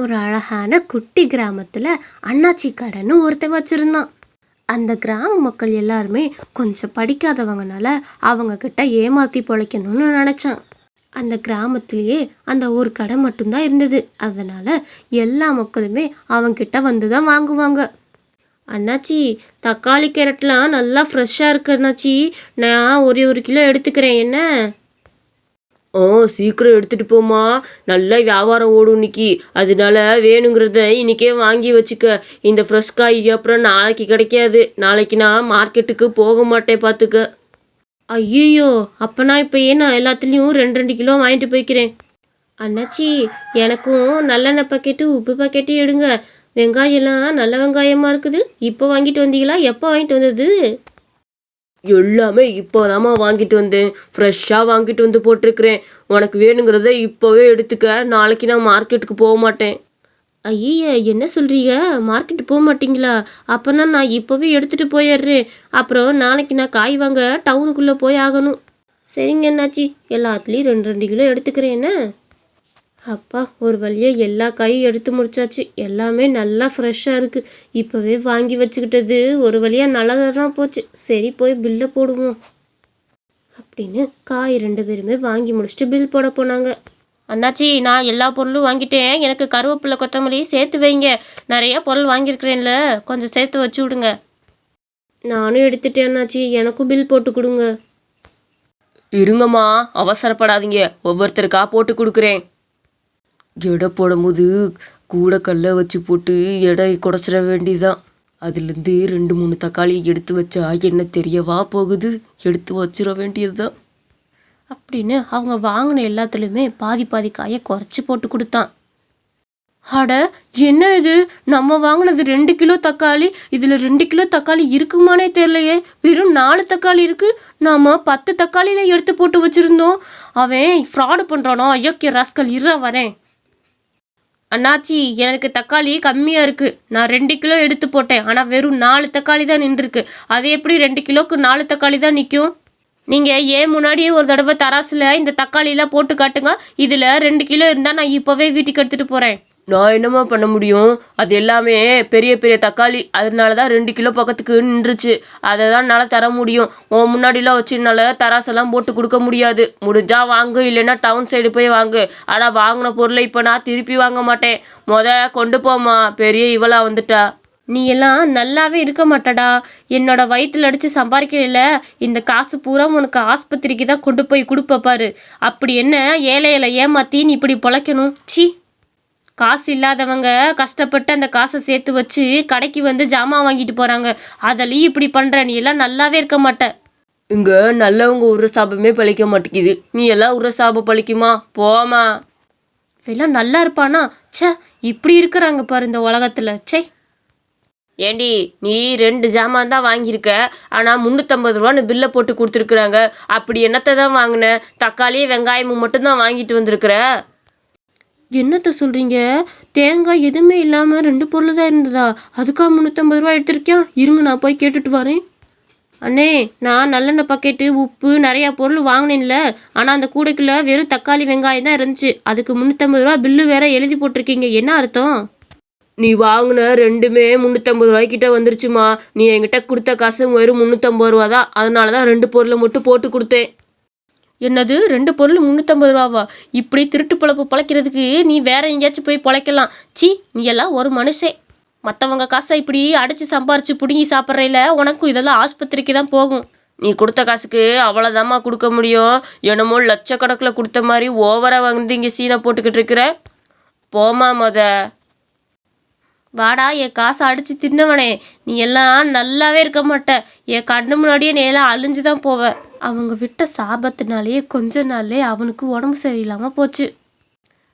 ஒரு அழகான குட்டி கிராமத்தில் அண்ணாச்சி கடைன்னு ஒருத்தன் வச்சுருந்தான். அந்த கிராம மக்கள் எல்லாருமே கொஞ்சம் படிக்காதவங்கனால அவங்கக்கிட்ட ஏமாற்றி பிழைக்கணும்னு நினச்சான். அந்த கிராமத்திலேயே அந்த ஒரு கடை மட்டும்தான் இருந்தது. அதனால் எல்லா மக்களுமே அவங்கக்கிட்ட வந்து தான் வாங்குவாங்க. அண்ணாச்சி தக்காளி கேரட்லாம் நல்லா ஃப்ரெஷ்ஷாக இருக்கு அண்ணாச்சி. நான் ஒரு ஒரு கிலோ எடுத்துக்கிறேன் என்ன? ஆ சீக்கிரம் எடுத்துகிட்டு போமா நல்லா வியாபாரம் ஓடும் இன்னைக்கு. அதனால வேணுங்கிறத இன்னைக்கே வாங்கி வச்சுக்க. இந்த ஃப்ரெஷ் காய் அப்புறம் நாளைக்கு கிடைக்காது. நாளைக்கு நான் மார்க்கெட்டுக்கு போக மாட்டேன் பார்த்துக்க ஐயோ அப்போனா இப்போ ஏன் நான் எல்லாத்துலேயும் ரெண்டு ரெண்டு கிலோ வாங்கிட்டு போய்க்கிறேன். அண்ணாச்சி எனக்கும் நல்லெண்ணெய் பாக்கெட்டு உப்பு பாக்கெட்டு எடுங்க. வெங்காயம்லாம் நல்ல வெங்காயமாக இருக்குது. இப்போ வாங்கிட்டு வந்தீங்களா? எப்போ வாங்கிட்டு வந்தது? எல்லாமே இப்போதாம்மா வாங்கிட்டு வந்தேன். ஃப்ரெஷ்ஷாக வாங்கிட்டு வந்து போட்டிருக்கிறேன். உனக்கு வேணுங்கிறத இப்போவே எடுத்துக்க. நாளைக்கு நான் மார்க்கெட்டுக்கு போக மாட்டேன். ஐய என்ன சொல்கிறீங்க மார்க்கெட்டு போக மாட்டீங்களா? அப்போனா நான் இப்போவே எடுத்துகிட்டு போயிடுறேன். அப்புறம் நாளைக்கு நான் காய் வாங்க டவுனுக்குள்ளே போய் ஆகணும். சரிங்க என்னாச்சி எல்லாத்துலேயும் ரெண்டு ரெண்டு கிலோ எடுத்துக்கிறேன் என்ன? அப்பா ஒரு வழியாக எல்லா காயும் எடுத்து முடிச்சாச்சு. எல்லாமே நல்லா ஃப்ரெஷ்ஷாக இருக்குது இப்போவே வாங்கி வச்சுக்கிட்டது. ஒரு வழியாக நல்லதாக தான் போச்சு. சரி போய் பில்லை போடுவோம். அப்படின்னு காய் ரெண்டு பேருமே வாங்கி முடிச்சுட்டு பில் போட போனாங்க. அண்ணாச்சி நான் எல்லா பொருளும் வாங்கிட்டேன். எனக்கு கருவேப்பிலை கொத்தமல்லி சேர்த்து வைங்க. நிறைய பொருள் வாங்கியிருக்கிறேன்ல. கொஞ்சம் சேர்த்து வச்சு விடுங்க. நானும் எடுத்துட்டேன் அண்ணாச்சி. எனக்கும் பில் போட்டு கொடுங்க. இருங்கம்மா அவசரப்படாதீங்க. ஒவ்வொருத்தருக்கா போட்டு கொடுக்குறேன். எடை போடும்போது கூட கல்லை வச்சு போட்டு எடை குறைச்சிட வேண்டியதான் அதுலேருந்து ரெண்டு மூணு தக்காளி எடுத்து வச்சா என்ன தெரியவா போகுது? எடுத்து வச்சிட வேண்டியதுதான். அப்படின்னு அவங்க வாங்கின எல்லாத்துலேயுமே பாதி பாதி காயை குறைச்சி போட்டு கொடுத்தான். அட என்ன இது? நம்ம வாங்கினது ரெண்டு கிலோ தக்காளி இதில் ரெண்டு கிலோ தக்காளி இருக்குமானே தெரியலையே. வெறும் நாலு தக்காளி இருக்குது நாம் பத்து தக்காளியில் எடுத்து போட்டு வச்சுருந்தோம். அவன் ஃப்ராடு பண்ணுறானோ ஐயோக்கிய ராஸ்கல் இருறா வரேன். அண்ணாச்சி எனக்கு தக்காளி கம்மியாக இருக்குது நான் ரெண்டு கிலோ எடுத்து போட்டேன். ஆனால் வெறும் நாலு தக்காளி தான் நின்றுருக்கு. அது எப்படி ரெண்டு கிலோக்கு நாலு தக்காளி தான் நிற்கும் நீங்கள் ஏன் முன்னாடியே ஒரு தடவை தராசில் இந்த தக்காளியெலாம் போட்டு காட்டுங்க. இதில் ரெண்டு கிலோ இருந்தால் நான் இப்போவே வீட்டுக்கு எடுத்துகிட்டு போகிறேன் நான் என்னம்மா பண்ண முடியும்? அது எல்லாமே பெரிய பெரிய தக்காளி அதனால தான் ரெண்டு கிலோ பக்கத்துக்கு நின்றுச்சு. அதை தான் என்னால் தர முடியும். உன் முன்னாடிலாம் வச்சு என்னால் தராசெல்லாம் போட்டு கொடுக்க முடியாது. முடிஞ்சால் வாங்கு இல்லைன்னா டவுன் சைடு போய் வாங்கு. ஆனால் வாங்கின பொருளை இப்போ நான் திருப்பி வாங்க மாட்டேன். முத கொண்டு போமா பெரிய இவளா வந்துட்டா. நீ எல்லாம் நல்லாவே இருக்க மாட்டடா. என்னோட வயிற்றுல அடித்து சம்பாதிக்கல இந்த காசு பூரா உனக்கு ஆஸ்பத்திரிக்கு தான் கொண்டு போய் கொடுப்ப பாரு. அப்படி என்ன ஏழையில ஏமாத்தி நீ இப்படி பொழைக்கணும்? சி காசு இல்லாதவங்க கஷ்டப்பட்டு அந்த காசை சேர்த்து வச்சு கடைக்கு வந்து ஜாமான் வாங்கிட்டு போகிறாங்க அதுலேயும் இப்படி பண்ணுற நீ எல்லாம் நல்லாவே இருக்க மாட்ட. இங்க நல்லவங்க உர சாபமே பழிக்க மாட்டேங்குது. நீ எல்லாம் உர சாபம் பழிக்குமா? போமா இதெல்லாம் நல்லா இருப்பானா? ச்சே இப்படி இருக்கிறாங்க பாரு இந்த உலகத்தில். ச்சே. ஏண்டி நீ ரெண்டு ஜாமான் தான் வாங்கியிருக்க. ஆனால் முந்நூற்றம்பது ரூபான்னு பில்லை போட்டு கொடுத்துருக்குறாங்க. அப்படி என்னத்தை தான் வாங்கின? தக்காளி வெங்காயமும் மட்டும்தான் வாங்கிட்டு வந்திருக்கிற. என்னத்த சொல்கிறீங்க தேங்காய் எதுவுமே இல்லாமல் ரெண்டு பொருள் தான் இருந்ததா? அதுக்காக முந்நூற்றம்பது ரூபா எடுத்திருக்கேன் இருங்க நான் போய் கேட்டுட்டு வரேன். அண்ணே நான் நல்லெண்ணெய் பக்கெட்டு உப்பு நிறையா பொருள் வாங்கினேன்ல. ஆனால் அந்த கூடைக்குள்ளே வெறும் தக்காளி வெங்காயம் தான் இருந்துச்சு. அதுக்கு முந்நூற்றம்பது ரூபா பில்லு வேற எழுதி போட்டிருக்கீங்க. என்ன அர்த்தம்? நீ வாங்கின ரெண்டுமே முந்நூற்றம்பது ரூபாய்க்கிட்ட வந்துருச்சுமா. நீ என்கிட்ட கொடுத்த காசு வெறும் முந்நூற்றம்பது ரூபா தான். அதனால தான் ரெண்டு பொருளை மட்டும் போட்டு கொடுத்தேன். என்னது? ரெண்டு பொருள் முந்நூற்றம்பது ரூபாவா? இப்படி திருட்டு பொழப்பு பழைக்கிறதுக்கு நீ வேற எங்கேயாச்சும் போய் பழைக்கலாம். சி நீ எல்லாம் ஒரு மனுஷன் மற்றவங்க காசை இப்படி அடித்து சம்பாரிச்சு பிடுங்கி சாப்பிட்றையில உனக்கும் இதெல்லாம் ஆஸ்பத்திரிக்கு தான் போகும். நீ கொடுத்த காசுக்கு அவ்வளோதாம்மா கொடுக்க முடியும். என்னமோ லட்சக்கணக்கில் கொடுத்த மாதிரி ஓவராக வந்து இங்கே சீனை போட்டுக்கிட்டு இருக்கிற. போமா மொத. வாடா என் காசை அடித்து தின்னவனே. நீ எல்லாம் நல்லாவே இருக்க மாட்ட. என் கண்ணு முன்னாடியே நீ எல்லாம் அழிஞ்சு தான் போவேன் அவங்க விட்ட சாபத்தினாலேயே கொஞ்ச நாள்லே அவனுக்கு உடம்பு சரியில்லாமல் போச்சு.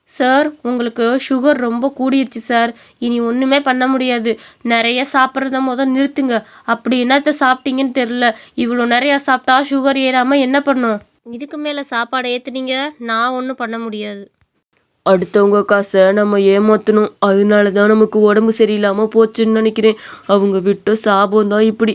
சார் உங்களுக்கு சுகர் ரொம்ப கூடிருச்சு சார். இனி ஒன்றுமே பண்ண முடியாது. நிறைய சாப்பிட்றத முதல் நிறுத்துங்க. அப்படி என்னத்த சாப்பிட்டீங்கன்னு தெரில இவ்வளோ நிறையா சாப்பிட்டா சுகர் ஏறாமல் என்ன பண்ணும்? இதுக்கு மேலே சாப்பாடை ஏற்றுனீங்க நான் ஒன்றும் பண்ண முடியாது. அடுத்தவங்க காசை நம்ம ஏமாற்றணும் அதனால தான் நமக்கு உடம்பு சரியில்லாமல் போச்சுன்னு நினைக்கிறேன். அவங்க விட்ட சாபம் தான் இப்படி.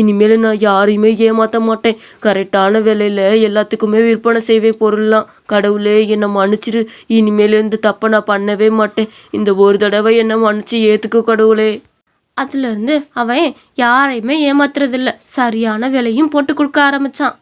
இனிமேல் நான் யாரையுமே ஏமாற்ற மாட்டேன். கரெக்டான விலையில் எல்லாத்துக்குமே விற்பனை செய்வேன் பொருள்லாம். கடவுளே என்னை மன்னிச்சிரு. இனிமேல் இந்த தப்பை நான் பண்ணவே மாட்டேன். இந்த ஒரு தடவை என்னை மன்னிச்சு ஏற்றுக்கோ கடவுளே. அதுலேருந்து அவன் யாரையுமே ஏமாத்துறதில்ல. சரியான விலையும் போட்டு கொடுக்க ஆரம்பிச்சான்.